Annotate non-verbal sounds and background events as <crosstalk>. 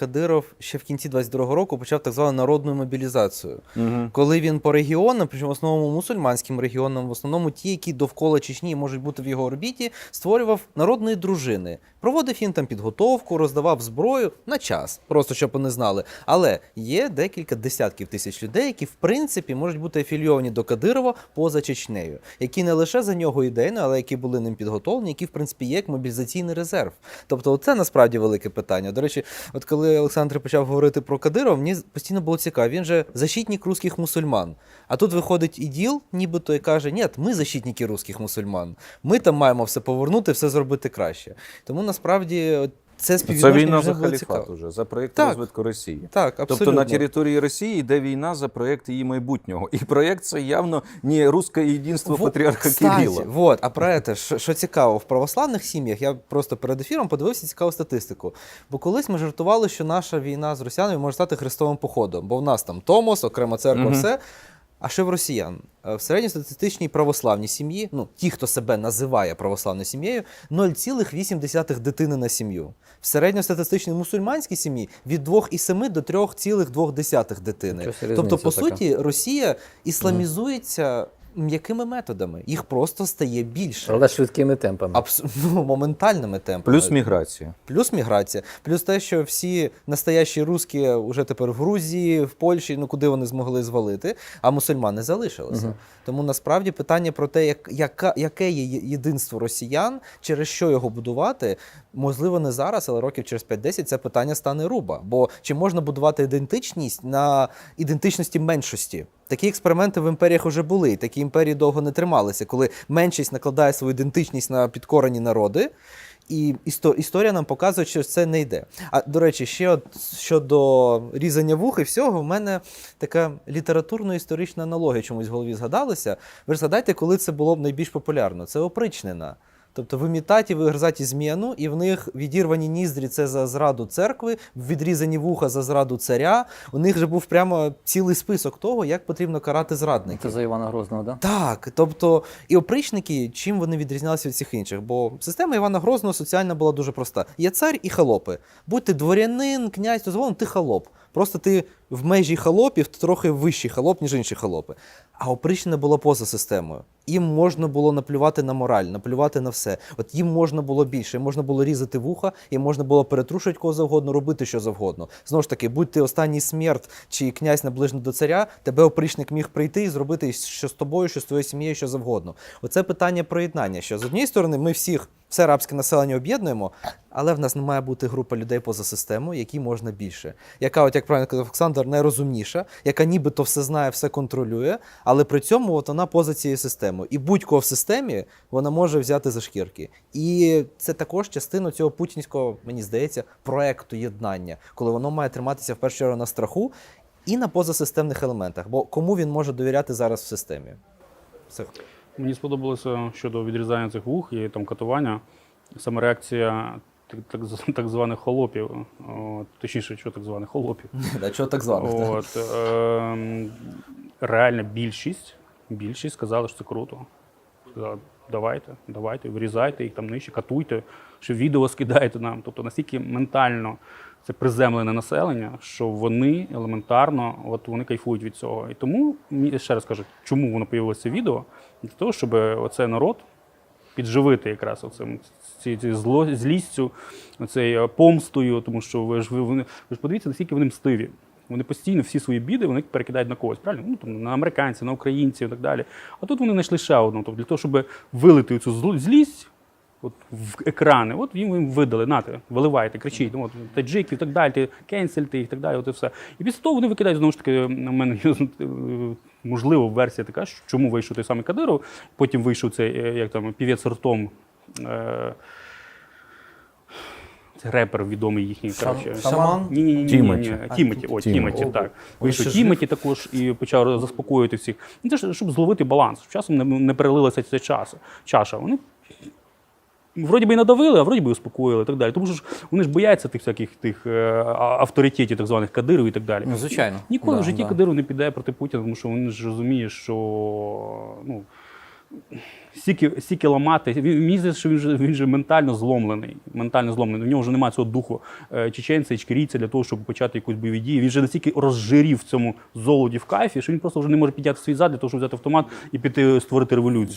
Кадиров ще в кінці 22-го року почав так звану народну мобілізацію. Угу. Коли він по регіонам, причому в основному мусульманським регіонам, в основному ті, які довкола Чечні можуть бути в його орбіті, створював народної дружини, проводив їм там підготовку, роздавав зброю на час, просто щоб вони знали. Але є декілька десятків тисяч людей, які в принципі можуть бути афілійовані до Кадирова поза Чечнею, які не лише за нього ідейно, але які були ним підготовлені, які в принципі є як мобілізаційний резерв. Тобто, це насправді велике питання. До речі, от коли Олександр почав говорити про Кадирова, мені постійно було цікаво. Він же защитник русських мусульман. А тут виходить іділ, нібито і каже: Ні, ми защитники русських мусульман. Ми там маємо все повернути, все зробити краще. Тому насправді це Це війна вже за було халіфат цікаво. уже, за проєкт Так. розвитку Росії. Так, абсолютно. Тобто на території Росії йде війна за проєкт її майбутнього. І проєкт це явно не русське єдинство Во- патріарха кстати, Кирила. Вот, а про це, що, що цікаво, в православних сім'ях я просто перед ефіром подивився цікаву статистику. Бо колись ми жартували, що наша війна з росіянами може стати хрестовим походом, бо в нас там Томос, окрема церква, Мгм. все. А що в росіян? Е, В середньостатистичній православній сім'ї, ну ті, хто себе називає православною сім'єю, 0,8 дитини на сім'ю. В середньостатистичній мусульманській сім'ї від 2,7 до 3,2 дитини. Тобто, по така. суті, Росія ісламізується м'якими методами. Їх просто стає більше. Але швидкими темпами. Абс... <laughs> ну, моментальними темпами. Плюс міграція. Плюс міграція, плюс те, що всі настоящі русські вже тепер в Грузії, в Польщі, ну куди вони змогли звалити, а мусульмани залишилися. Мгм. Тому насправді питання про те, як, яка, яке є є- єдинство росіян, через що його будувати, можливо, не зараз, але років через 5-10 це питання стане руба. Бо чи можна будувати ідентичність на ідентичності меншості? Такі експерименти в імперіях вже були, і такі імперії довго не трималися, коли меншість накладає свою ідентичність на підкорені народи. І істо- історія нам показує, що це не йде. А до речі, ще от щодо різання вух і всього, в мене така літературно-історична аналогія чомусь в голові згадалася. Ви ж згадайте, коли це було б найбільш популярно. Це опричнина. Тобто в імітаті вигризаті зміяну, і в них відірвані ніздрі це за зраду церкви, відрізані вуха за зраду царя. У них же був прямо цілий список того, як потрібно карати зрадників. Це за Івана Грозного, да? Так, тобто і опричники, чим вони відрізнялися від всіх інших? Бо система Івана Грозного соціальна була дуже проста: є цар і холопи. Будь ти дворянин, князь, то згодом ти холоп. Просто ти в межі холопів трохи вищий холоп, ніж інші холопи. А опричнина була поза системою. Їм можна було наплювати на мораль, наплювати на все. От їм можна було більше, їм можна було різати вуха, їм можна було перетрушувати кого завгодно, робити що завгодно. Знову ж таки, будь ти останній смерть чи князь наближений до царя, тебе опричник міг прийти і зробити що з тобою, що з твоєю сім'єю, що завгодно. Оце питання проєднання. Що з однієї сторони, ми всіх все арабське населення об'єднуємо, але в нас не має бути група людей поза системою, які можна більше. Яка, от як правильно казав Олександр, найрозумніша, яка нібито все знає, все контролює, але при цьому от вона поза цією системою. І будь-кого в системі вона може взяти за шкірки. І це також частина цього путінського, мені здається, проекту єднання, коли воно має триматися в першу чергу на страху і на позасистемних елементах. Бо кому він може довіряти зараз в системі? Все. Мені сподобалося щодо відрізання цих вух і там катування. Саме реакція так, <laughs> так, званих холопів, от, точніше, що так званих холопів. <laughs> Да, чого так званих? От, ем, реальна більшість, більшість сказали, що це круто. Сказали, давайте, давайте, вирізайте їх там нижче, катуйте, що відео скидайте нам. Тобто настільки ментально це приземлене населення, що вони елементарно от вони кайфують від цього. І тому ще раз кажу, чому воно появилося відео? Для того, щоб оцей народ підживити якраз оцим ці, ці зло, злістю, оцей е, помстою, тому що ви ж ви, вони, ви ж подивіться, наскільки вони мстиві. Вони постійно всі свої біди вони перекидають на когось, правильно? Ну, там, на американців, на українців і так далі. А тут вони знайшли ще одну. Тобто для того, щоб вилити цю злість от, в екрани, от їм їм видали, нате, виливайте, кричіть, ну, от, таджиків і так далі, кенсельте їх і так далі, от і все. І після того вони викидають, знову ж таки, на мене е, можливо, версія така, що чому вийшов той самий Кадиров, потім вийшов цей, е, як там, півець ртом. Е, це репер відомий їхній. Шам- коротше. Шаман? Ні, ні, ні, ні, Тімоті. Тімоті, о, Тімоті. Тімоті, так. Вийшов Тімоті також і почав заспокоювати всіх. Ну, це ж щоб зловити баланс. Часом не, не перелилася ця чаша. Вони вроді би і надавили, а вроді би і успокоїли і так далі. Тому що ж вони ж бояться тих всяких тих е, авторитетів, так званих кадирів і так далі. Ну, звичайно. Ніколи Да, в житті да. Кадиров не піде проти Путіна, тому що він ж розуміє, що ну, стільки, стільки ламати. Він, мені здається, що він же, він же ментально зломлений. Ментально зломлений. У нього вже немає цього духу е, чеченця, ічкерійця для того, щоб почати якусь бойові дії. Він вже настільки розжирів в цьому золоді в кайфі, що він просто вже не може підняти свій зад для того, щоб взяти автомат і піти створити революцію.